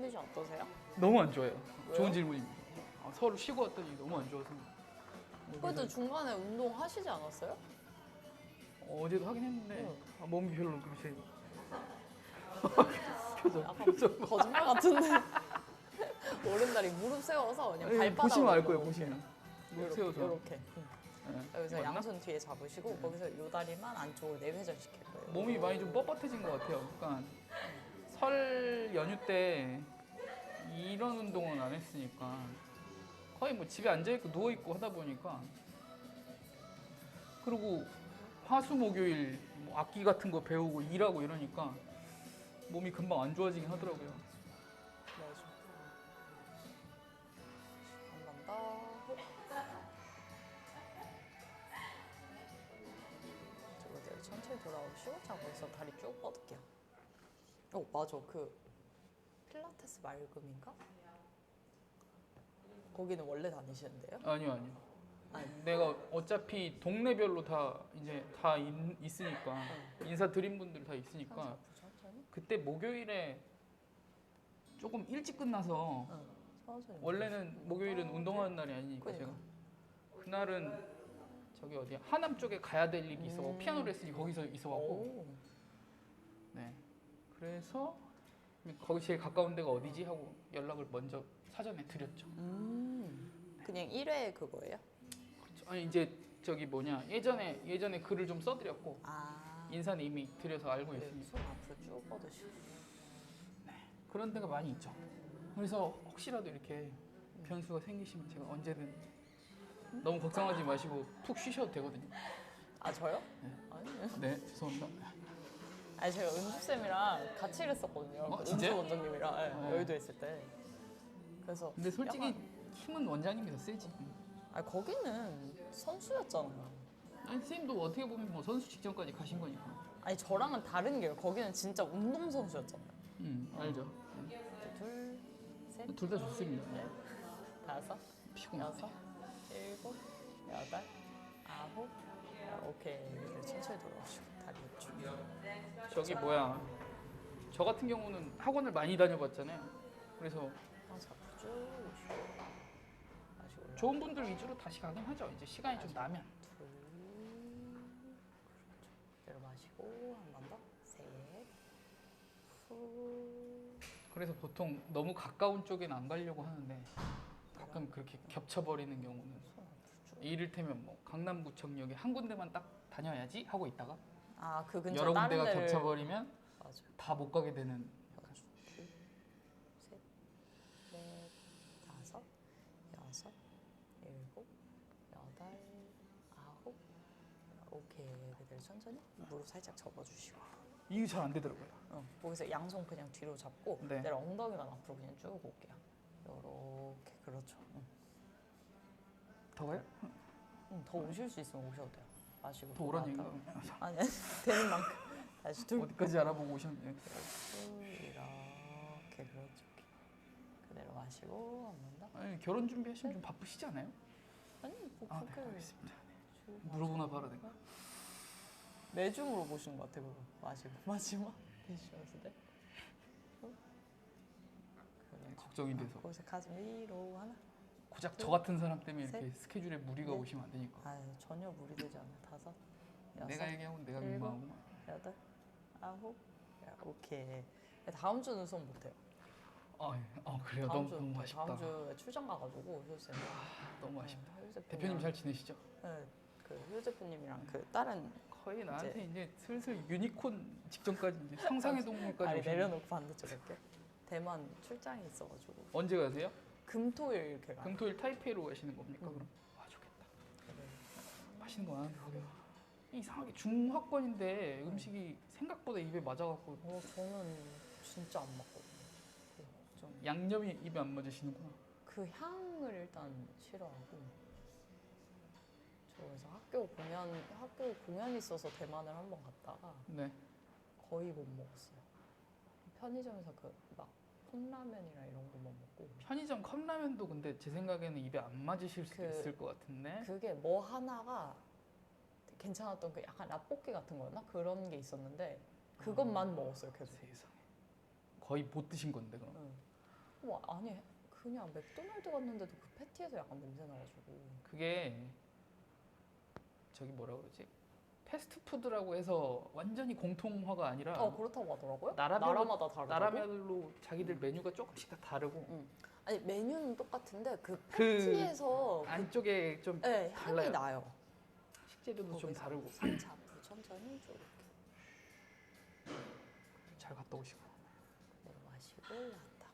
컨디션 어떠세요? 너무 안 좋아요. 좋은 질문입니다. 아, 서로 쉬고 왔더니 너무 안 좋아서 그래도 중간에 운동 하시지 않았어요? 어제도 하긴 했는데 응. 아, 몸이 별로 그렇게 약간 거짓말 같은데. 오른다리 무릎 세워서 그냥 아니, 발바닥 보시면 알 거예요. 보시면 무릎 세워서 이렇게. 네. 여기서 맞나? 양손 뒤에 잡으시고 거기서 요 다리만 안쪽으로 내회전 시킬 거예요. 몸이 많이 좀 뻣뻣해진 것 같아요. 그러니까 설 연휴 때 이런 운동은 안 했으니까 거의 뭐 집에 앉아 있고 누워 있고 하다 보니까 그리고 화수 목요일 뭐 악기 같은 거 배우고 일하고 이러니까 몸이 금방 안 좋아지긴 하더라고요. 맞아. 한 번 더. 저거 내가 천천히 돌아오시고 자 거기서 다리 쭉 뻗을게요. 어 맞아 그 필라테스 말금인가? 거기는 원래 다니시는데요? 아니요 아니요. 아니. 내가 어차피 동네별로 다 이제 다 있, 있으니까 인사 드린 분들 다 있으니까. 그때 목요일에 조금 일찍 끝나서 응. 천천히. 원래는 목요일은 운동하는 날이 아니니까 그러니까. 제가 그날은 저기 어디야 하남 쪽에 가야 될 일이 있어 음. 피아노 레슨이 거기서 있어갖고 오. 네 그래서 거기 제일 가까운 데가 어디지 하고 연락을 먼저 사전에 드렸죠. 음. 그냥 1회 그거예요? 그렇죠. 아니 이제 저기 뭐냐 예전에 예전에 글을 좀 써드렸고 아. 인사는 이미 드려서 알고 네, 있으니까 손 앞으로 쭉 뻗으시고. 그런 데가 많이 있죠. 그래서 혹시라도 이렇게 변수가 생기시면 제가 언제든 너무 걱정하지 마시고 푹 쉬셔도 되거든요. 아 저요? 네. 아니요. 네 죄송합니다. 아니 제가 은주 쌤이랑 같이 일했었거든요. 어, 그 진짜요? 은주 원장님이랑 네, 어. 여의도 있을 때. 그래서 근데 솔직히 약간- 힘은 원장님이 더 세지. 아니 거기는 선수였잖아요. 아니 선생님도 어떻게 보면 뭐 선수 직전까지 가신 거니까. 아니 저랑은 다른 게요. 거기는 진짜 운동 선수였잖아요. 음 알죠. 둘, 셋, 둘 다 좋습니다. 넷, 다섯, 피곤해. 여섯, 일곱, 여덟, 아홉. 야, 오케이. 이렇게 천천히 쭉. 저기 뭐야. 저 같은 경우는 학원을 많이 다녀봤잖아요. 그래서. 좋은 분들 위주로 다시 가긴 하죠. 이제 시간이 좀 나면. 내려 마시고 한 번 더, 셋, 후. 그래서 보통 너무 가까운 쪽에는 안 가려고 하는데 가끔 그렇게 겹쳐버리는 경우는 손 앞으로 쭉. 이를테면 뭐 강남구청역에 한 군데만 딱 다녀야지 하고 있다가 아, 그 근처 여러 다른 군데가 데를 겹쳐버리면 맞아. 다 못 가게 되는 둘, 셋, 넷, 다섯, 여섯, 일곱, 여덟, 아홉. 오케이. 그대로 천천히 무릎 살짝 접어주시고. 이게 잘 안 되더라고요. 어, 거기서 양손 그냥 뒤로 잡고 네. 내가 엉덩이만 앞으로 그냥 쭉 올게요. 요렇게 그렇죠. 응. 더 가요? 응, 더 오실 수 있으면 오셔도 돼요. 마시고 더 오란 얘기가 다- 아니 아니, 되는 만큼 다시 둘 어디까지 알아보고 오셨네요. 쭉 이렇게 그렇죠. 그대로 마시고 한 번 더. 아니, 결혼 준비하시면 좀 바쁘시지 않아요? 아니 뭐 아, 네, 그렇게 알겠습니다. 쭉 물어보나 봐라 내가. 매주 물어보시는 것 같아 그거 마시고 마지막 내쉬었을 때. 어? 그렇죠. 걱정이 돼서. 거기서 가슴 위로 하나. 고작 저 같은 사람 때문에 이렇게 셋. 스케줄에 무리가 넷. 오시면 안 되니까. 아유 전혀 무리되지 않아. 다섯, 여섯, 내가 얘기하면 내가 일곱. 민망하고. 여덟, 아홉. 야, 오케이. 다음 주는 수업 못해요. 아, 예. 아 그래요. 다음 너무 주 너무 아쉽다. 다음 주에 출장 가가지고 효쌤. 너무 아쉽다. 효 대표님 잘 지내시죠? 네, 그효 대표님이랑 그 다른 거의 나한테 이제, 슬슬 유니콘 직전까지 이제 상상의 동물까지 아니 내려놓고 반대쪽 이렇게 대만 출장이 있어가지고 언제 가세요? 금토일 이렇게 가. 금토일 타이페이로 가시는 겁니까 음. 그럼? 아 좋겠다. 맛있는 거 많은데 거기가. 이상하게 중화권인데 음식이 생각보다 입에 맞아갖고 어 저는 진짜 안 맞거든요. 좀 양념이 입에 안 맞으시는구나. 그 향을 일단 싫어하고 저 그래서 학교 공연 학교 공연이 있어서 대만을 한번 갔다가 네. 거의 못 먹었어요. 편의점에서 그 막 컵라면이랑 이런 거못 먹고 편의점 컵라면도 근데 제 생각에는 입에 안 맞으실 수도 그- 있을 것 같은데. 그게 뭐 하나가 괜찮았던 그 약간 라볶이 같은 거였나 그런 게 있었는데 그것만 먹었어요 계속. 세상에. 거의 못 드신 건데 그럼. 응. 뭐 아니 그냥 맥도날드 갔는데도 그 패티에서 약간 냄새 나가지고. 그게 저기 뭐라 그러지? 패스트푸드라고 해서 완전히 공통화가 아니라 어 그렇다고 하더라고요. 나라별로- 나라마다 다르다고. 나라별로 자기들 메뉴가 조금씩 다 다르고 아니 메뉴는 똑같은데 그그 패티에서 그, 안쪽에 좀 네, 향이 달라요. 나요. 식재료도 좀 거기서 다르고 3차 앞으로 천천히 쭉 이렇게 잘 갔다 오시고 내려 마시고 나왔다가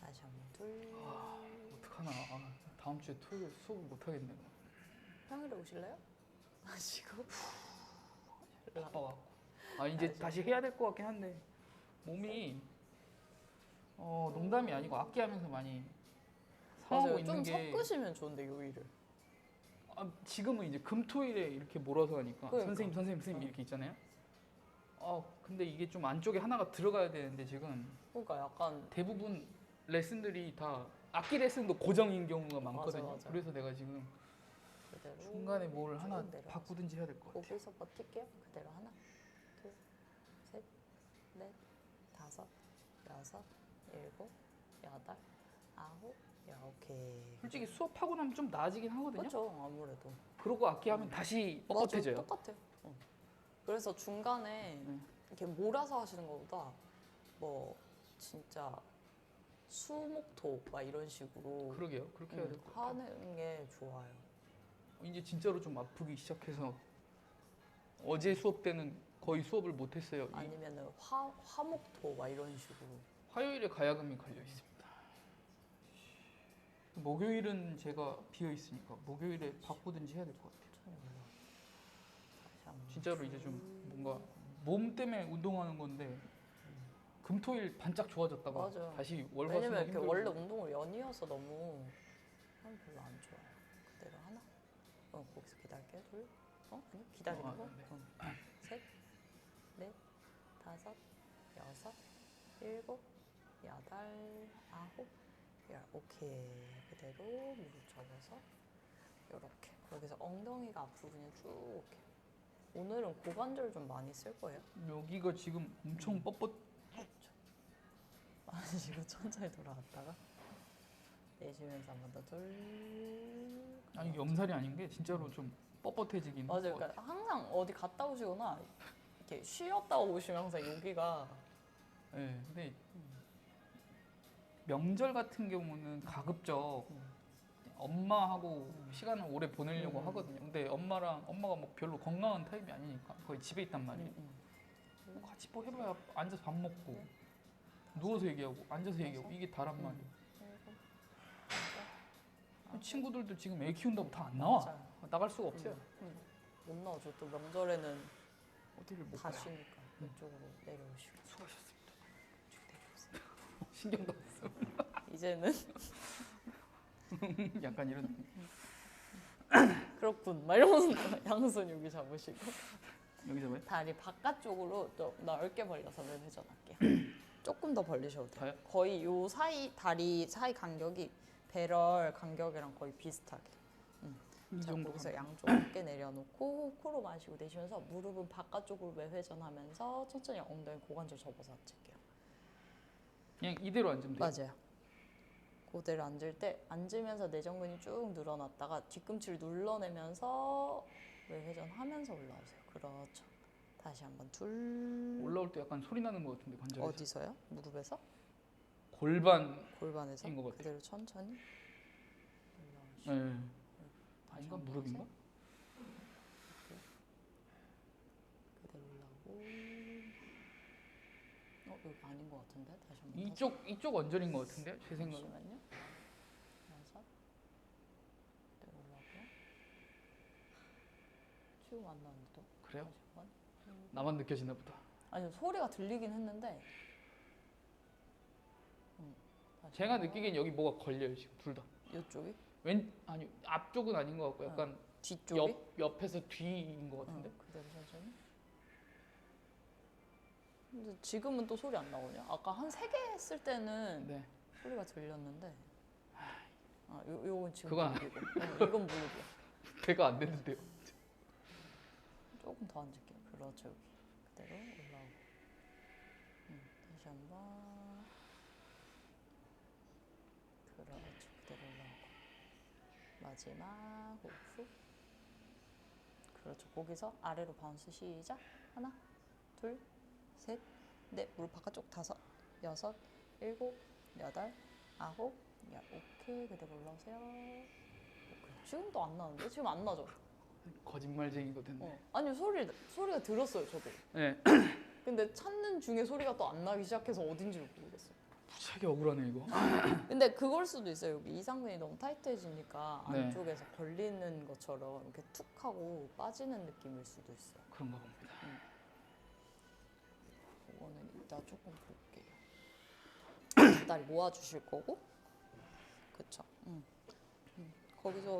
다시 한번 둘 어떡하나 아, 다음 주에 토요일 수업을 못 하겠네 평일에 오실래요? 마시고 바빠갖고 아 이제 알죠. 다시 해야 될 것 같긴 한데 몸이 어 농담이 아니고 악기하면서 많이 상하고 맞아요. 있는 좀 게 섞으시면 좋은데 요일을 아, 지금은 이제 금토일에 이렇게 몰아서 하니까 그러니까. 선생님 선생님 선생님 이렇게 있잖아요. 아 근데 이게 좀 안쪽에 하나가 들어가야 되는데 지금 그러니까 약간 대부분 레슨들이 다 악기 레슨도 고정인 경우가 많거든요. 맞아, 맞아. 그래서 내가 지금 그대로 중간에 뭘쭉 하나 내려가서. 바꾸든지 해야 될 것 같아요. 거기서 버틸게요. 그대로 하나, 둘, 셋, 넷, 다섯, 여섯, 일곱, 여덟, 아홉, 야 오케이. 솔직히 수업하고 나면 좀 나아지긴 하거든요. 그렇죠 아무래도. 그러고 악기 하면 다시 뻣뻣해져요. 맞아, 똑같아요. 어. 그래서 중간에 네. 이렇게 몰아서 하시는 것보다 뭐 진짜 수목토 막 이런 식으로 그러게요. 그렇게 해야 음, 될것 같아요. 하는 게 좋아요. 이제 진짜로 좀 아프기 시작해서 어제 수업 때는 거의 수업을 못 했어요. 이 아니면은 화 화목토 막 이런 식으로. 화요일에 가야금이 걸려 있습니다. 목요일은 제가 비어 있으니까 목요일에 바꾸든지 해야 될 것 같아요. 진짜로 이제 좀 뭔가 몸 때문에 운동하는 건데 금토일 반짝 좋아졌다가 맞아요. 다시 월화수목 왜냐면 이렇게 원래 운동을 연이어서 너무 별로 안 좋아요. 어 거기서 기다릴게요. 둘. 어 아니 기다리는 어, 거. 네. 응. 셋, 넷, 다섯, 여섯, 일곱, 여덟, 아홉, 열. 오케이. 그대로 무릎 접어서 이렇게. 거기서 엉덩이가 앞으로 그냥 쭉 이렇게. 오늘은 고관절 좀 많이 쓸 거예요. 여기가 지금 엄청 뻣뻣 마시고 천천히 돌아갔다가 내쉬면서 한 번 더 둘. 아니 염살이 아닌 게 진짜로 좀 뻣뻣해지긴 맞아요. 그러니까 항상 어디 갔다 오시거나 이렇게 쉬었다 오시면 항상 여기가 네, 근데 명절 같은 경우는 가급적 음. 엄마하고 시간을 오래 보내려고 음. 하거든요. 근데 엄마랑 엄마가 뭐 별로 건강한 타입이 아니니까 거의 집에 있단 말이에요. 음, 음. 뭐 같이 뭐 해봐야 앉아서 밥 먹고 누워서 얘기하고 앉아서 얘기하고 이게 다란 음. 말이에요. 친구들도 지금 애 키운다고 다 안 나와. 맞아요. 나갈 수가 없어요. 음. 못 나오죠. 또 명절에는 어디를 못 다 가요. 쉬니까 이쪽으로 내려오시고 수고하셨습니다. 쭉 내려오세요. 신경도 안 써. 이제는 약간 이런. 그렇군. 막 이러면서 양손 여기 잡으시고 여기 잡아요? 다리 바깥쪽으로 좀 넓게 벌려서 늘 회전할게요. 조금 더 벌리셔도 돼요. 다요? 거의 요 사이 다리 사이 간격이 배럴 간격이랑 거의 비슷하게. 이 자, 정도. 거기서 양쪽 어깨 내려놓고 코로 마시고 내쉬면서 무릎은 바깥쪽으로 매회전하면서 천천히 엉덩이 고관절 접어서 앉을게요. 그냥 이대로 앉으면 돼요. 맞아요. 그대로 앉을 때 앉으면서 내전근이 쭉 늘어났다가 뒤꿈치를 눌러내면서 매회전하면서 올라오세요. 그렇죠. 다시 한번 둘. 올라올 때 약간 소리 나는 것 같은데 관절에서. 어디서요? 무릎에서? 골반. 골반에서? 인것 같아요. 그대로 천천히. 다시 아닌가 한번 무릎인가? 셋. 그대로 올라오고 어 여기 아닌 것 같은데 다시 한번 이쪽 이쪽 원절인 것 같은데 제 생각. 은 잠시만요 여섯 그대로 올라오고 지금 안 나는데 또 그래요? 다시 한번 나만 느껴지나 보다. 아니 소리가 들리긴 했는데 음, 다시 제가. 느끼기엔 여기 뭐가 걸려요 지금 둘 다. 이쪽이 왼 아니 앞쪽은 아닌 것 같고 약간 뒤쪽이 옆 옆에서 뒤인 것 같은데. 응, 그대로 천천히. 근데 지금은 또 소리 안 나오냐? 아까 한 세 개 했을 때는 네. 소리가 들렸는데. 아, 요 요건 지금 그건 무릎이고. 어, 이건 무릎이야. 배가 안 되는데요. 조금 더 앉을게요. 그렇죠. 여기. 그대로 올라오고. 음, 다시 한 번. 그렇죠. 그대로 올라오고. 마지막 호흡. 그렇죠. 거기서 아래로 바운스 시작. 하나, 둘, 셋, 넷. 무릎 바깥쪽 다섯, 여섯, 일곱, 여덟, 아홉, 열. 오케이. 그대로 올라오세요. 오케이. 지금도 안 나는데? 지금 안 나죠? 거짓말쟁이거든요. 어. 아니 소리 소리가 들었어요 저도. 네. 근데 찾는 중에 소리가 또 안 나기 시작해서 어딘지 를 모르겠어요. 무지하게 억울하네 이거. 근데 그걸 수도 있어요. 여기 이상근이 너무 타이트해지니까 네. 안쪽에서 걸리는 것처럼 이렇게 툭 하고 빠지는 느낌일 수도 있어요. 그런가 봅니다. 이거는 이따 조금 볼게요. 다리 모아주실 거고, 그쵸? 음. 음. 거기서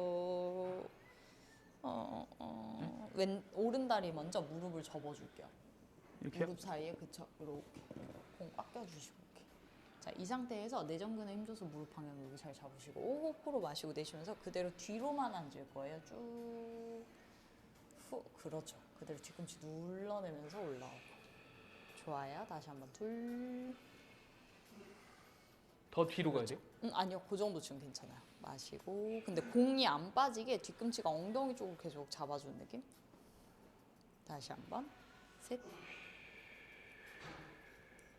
어, 어, 왼 오른 다리 먼저 무릎을 접어줄게요. 이렇게요? 무릎 사이에 그쵸? 이렇게 껴주시고 이렇게. 자, 이 상태에서 내전근에 힘줘서 무릎 방향 여기 잘 잡으시고 호흡으로 마시고 내쉬면서 그대로 뒤로만 앉을 거예요. 쭉 후, 그렇죠. 그대로 뒤꿈치 눌러내면서 올라오고. 좋아요. 다시 한번 둘. 더 뒤로 가야 돼요? 음, 아니요, 그 정도 지금 괜찮아요. 마시고, 근데 공이 안 빠지게 뒤꿈치가 엉덩이 쪽으로 계속 잡아주는 느낌. 다시 한번 셋.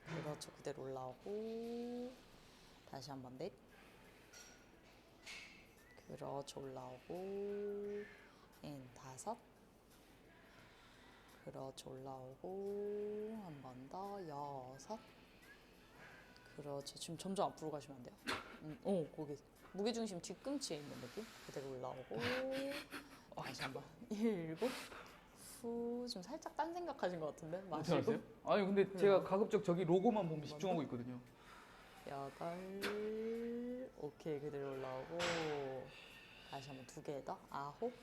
그렇죠, 그대로 올라오고, 다시 한번 넷. 그렇죠, 올라오고, 엔 다섯. 그렇죠, 올라오고, 한 번 더 여섯. 그렇죠. 지금 점점 앞으로 가시면 안 돼요. 음, 어, 거기 무게 중심 뒤꿈치에 있는 느낌 그대로 올라오고 다시 한번 일곱 후 지금 살짝 딴 생각하신 것 같은데? 어떻게 마시고? 하세요? 아니 근데 제가 가급적 저기 로고만 보면 집중하고 있거든요. 여덟 오케이 그대로 올라오고 다시 한번 두 개 더 아홉.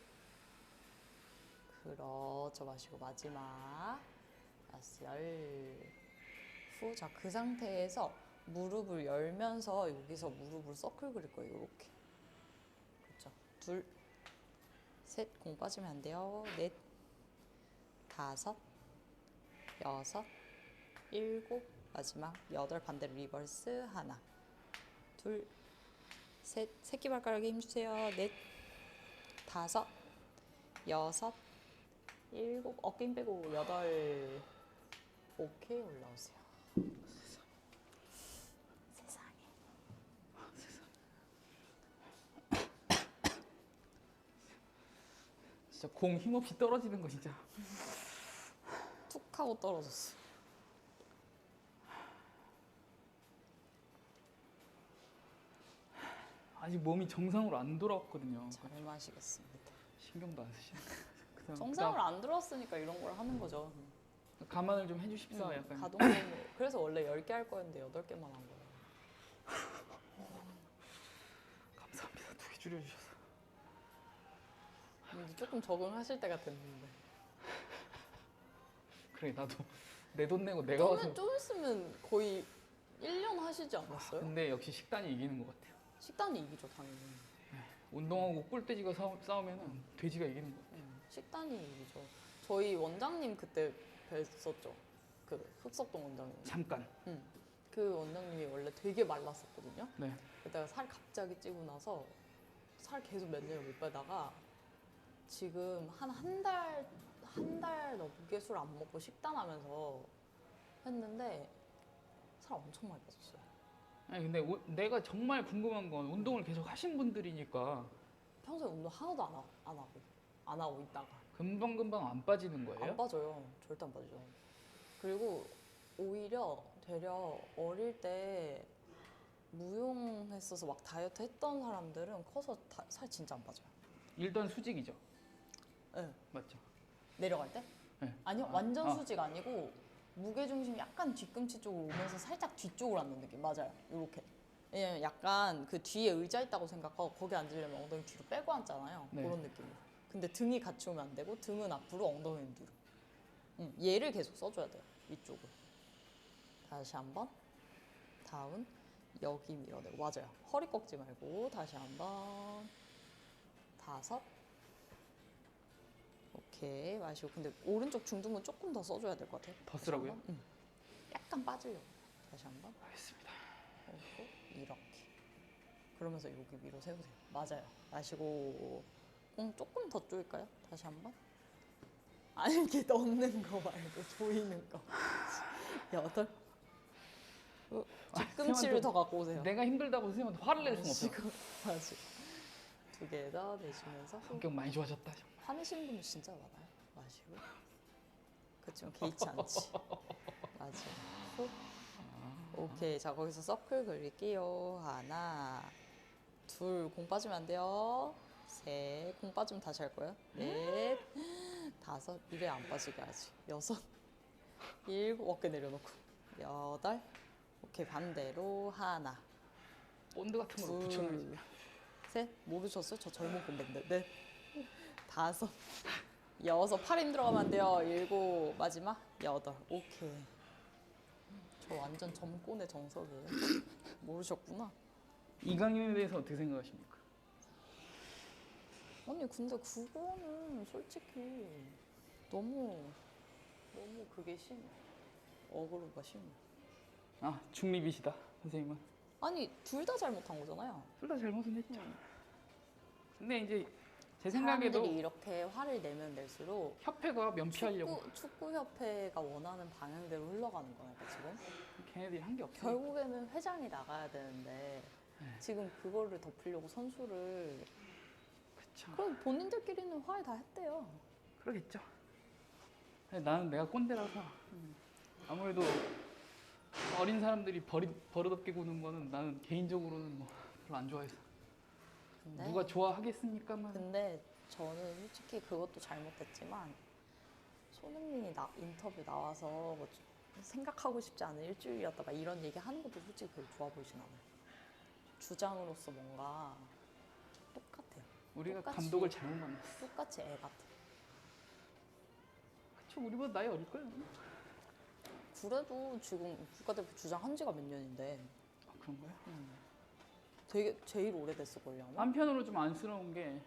그렇죠 마시고 마지막. 다시 열후자 그 상태에서 무릎을 열면서 여기서 무릎을 서클 그릴 거예요 이렇게. 그렇죠. 둘 셋 공 빠지면 안 돼요. 넷 다섯 여섯 일곱 마지막 여덟 반대로 리버스 하나. 둘 셋 새끼발가락에 힘주세요. 넷 다섯 여섯 일곱 어깨 힘 빼고 여덟. 오케이 올라오세요. 진짜 공 힘없이 떨어지는 거 진짜. 툭 하고 떨어졌어 아직 몸이 정상으로 안 돌아왔거든요. 잘 마시겠습니다 신경도 안 쓰시네. 그다음, 정상으로 안 들어왔으니까 이런 걸 하는 거죠 그다음 가만을 좀 해주십사. 음, 약간 가동범위 그래서 원래 10개 할 거였는데 8개만 한 거예요 감사합니다. 두 개 줄여주셔서. 근데 조금 적응하실 때가 됐는데 그래 나도 내 돈 내고 내가 와서. 좀, 좀 있으면 거의 1년 하시지 않았어요? 근데 역시 식단이 이기는 것 같아요. 식단이 이기죠 당연히 운동하고 꿀돼지가 싸우, 싸우면은 돼지가 이기는 것 같아요. 음, 식단이 이기죠 저희 원장님 그때 뵀었죠 그 흑석동 원장님 잠깐. 음, 그 원장님이 원래 되게 말랐었거든요 네. 그다가 살 갑자기 찌고 나서 살 계속 몇 년을 못 빼다가 지금 한 한 달 한 달 넘게 술 안 먹고 식단하면서 했는데 살 엄청 많이 빠졌어요. 아니 근데 오- 내가 정말 궁금한 건 운동을 계속 하신 분들이니까 평소에 운동 하나도 안, 하, 안 하고 안 하고 있다가 금방 금방 안 빠지는 거예요? 안 빠져요. 절대 안 빠지죠. 그리고 오히려 되려 어릴 때 무용했어서 막 다이어트 했던 사람들은 커서 다- 살 진짜 안 빠져요. 일단 수직이죠. 네. 맞죠? 내려갈 때? 네. 아니요, 아, 완전 아. 수직 아니고 무게 중심이 약간 뒤꿈치 쪽으로 오면서 살짝 뒤쪽으로 앉는 느낌. 맞아요. 이렇게. 왜냐면 약간 그 뒤에 의자 있다고 생각하고 거기 앉으려면 엉덩이 뒤로 빼고 앉잖아요. 네. 그런 느낌. 근데 등이 같이 오면 안 되고 등은 앞으로 엉덩이는 뒤로. 응, 얘를 계속 써줘야 돼요. 이쪽을. 다시 한번. 다운. 여기 밀어내고 맞아요. 허리 꺾지 말고 다시 한번. 다섯. 오케이 마시고 근데 오른쪽 중둔근 조금 더 써줘야 될 것 같아요. 더 쓰라고요? 한번. 응. 약간 빠지려고. 다시 한번. 알겠습니다. 하고 이렇게. 그러면서 여기 위로 세우세요. 맞아요. 마시고 공 조금 더 조일까요? 다시 한번. 아니 이렇게 넣는 거 말고 조이는 거. 여덟. 어, 뒤꿈치를 아, 더 갖고 오세요. 내가 힘들다고 선생님한테 화를 낼 수는 없어. 마시고 마시고 두개 더 내쉬면서 성격 많이 좋아졌다. 화내시는 분들 진짜 많아요. 마시고. 그렇지만 개의치 않지. 마시고. 후. 오케이. 자, 거기서 서클 그릴게요. 하나, 둘, 공 빠지면 안 돼요. 셋, 공 빠지면 다시 할 거예요. 넷, 다섯, 이래 안 빠지게 하지. 여섯, 일곱, 어깨 내려놓고. 여덟, 오케이. 반대로 하나, 본드 같은 걸로 붙여놔야지. 둘, 셋, 모르셨어요? 저 젊은 꼰대인데. 넷, 다섯, 여섯, 팔힘 들어가면 안 돼요. 일곱, 마지막, 여덟. 오케이. 저 완전 점꼰의 정석이에요. 모르셨구나. 이강인에 대해서 어떻게 생각하십니까? 아니, 근데 그거는 솔직히 너무, 너무 그게 심해. 어그로가 심해. 아 중립이시다 선생님은. 아니, 둘 다 잘못한 거잖아요. 둘 다 잘못은 했죠. 근데 이제 제 사람들이 생각에도 이렇게 화를 내면 낼수록 협회가 면피하려고 축구, 축구협회가 원하는 방향대로 흘러가는 거니까 지금 걔네들이 한 게 없어. 결국에는 회장이 나가야 되는데 네. 지금 그거를 덮으려고 선수를 그쵸. 그럼 본인들끼리는 화해 다 했대요. 그러겠죠. 근데 나는 내가 꼰대라서 아무래도 어린 사람들이 버리, 버릇없게 구는 거는 나는 개인적으로는 뭐 별로 안 좋아해서 근데 누가 좋아하겠습니까만 근데 저는 솔직히 그것도 잘못했지만 손흥민이 나, 인터뷰 나와서 뭐 좀 생각하고 싶지 않은 일주일이었다 막 이런 얘기 하는 것도 솔직히 그렇게 좋아 보이진 않아요. 주장으로서 뭔가 똑같아요. 우리가 똑같이. 감독을 잘못 만났어. 똑같이 애 같아. 그쵸 우리보다 나이 어릴 거예요. 그래도 지금 국가대표 주장 한 지가 몇 년인데 아, 그런 거야? 되게 제일 오래됐을걸요 아마? 한편으로 좀 안쓰러운 게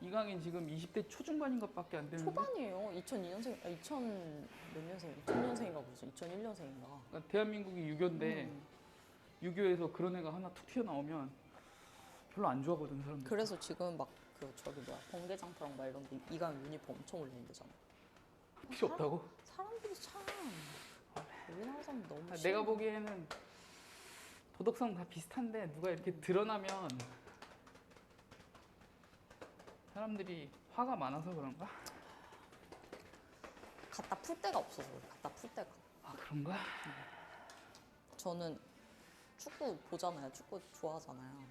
이강인 지금 20대 초중반인 것밖에 안 되는데 초반이에요. 2002년생, 아, 2000 몇 년생? 2000년생인가 보죠. 2001년생인가. 그러니까 대한민국이 유교인데 음. 유교에서 그런 애가 하나 툭 튀어나오면 별로 안 좋아하거든 사람들. 그래서 지금 막 그 저기 뭐야 번개장터랑 막 이런 데 이강 유니폼 엄청 올리는데잖아. 필요 없다고? 사람들이 참 우리나라 사람 너무 아. 내가 보기에는 도덕성 다 비슷한데 누가 이렇게 드러나면 사람들이 화가 많아서 그런가? 갖다 풀 데가 없어서 그래. 갖다 풀 데가. 아 그런가? 저는 축구 보잖아요. 축구 좋아하잖아요.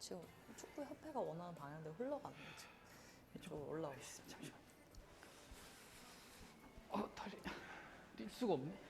지금 축구 협회가 원하는 방향대로 흘러가는 거지. 이쪽으로 올라오고 있어. 잠시만. 어 다리 뛸 수가 없네.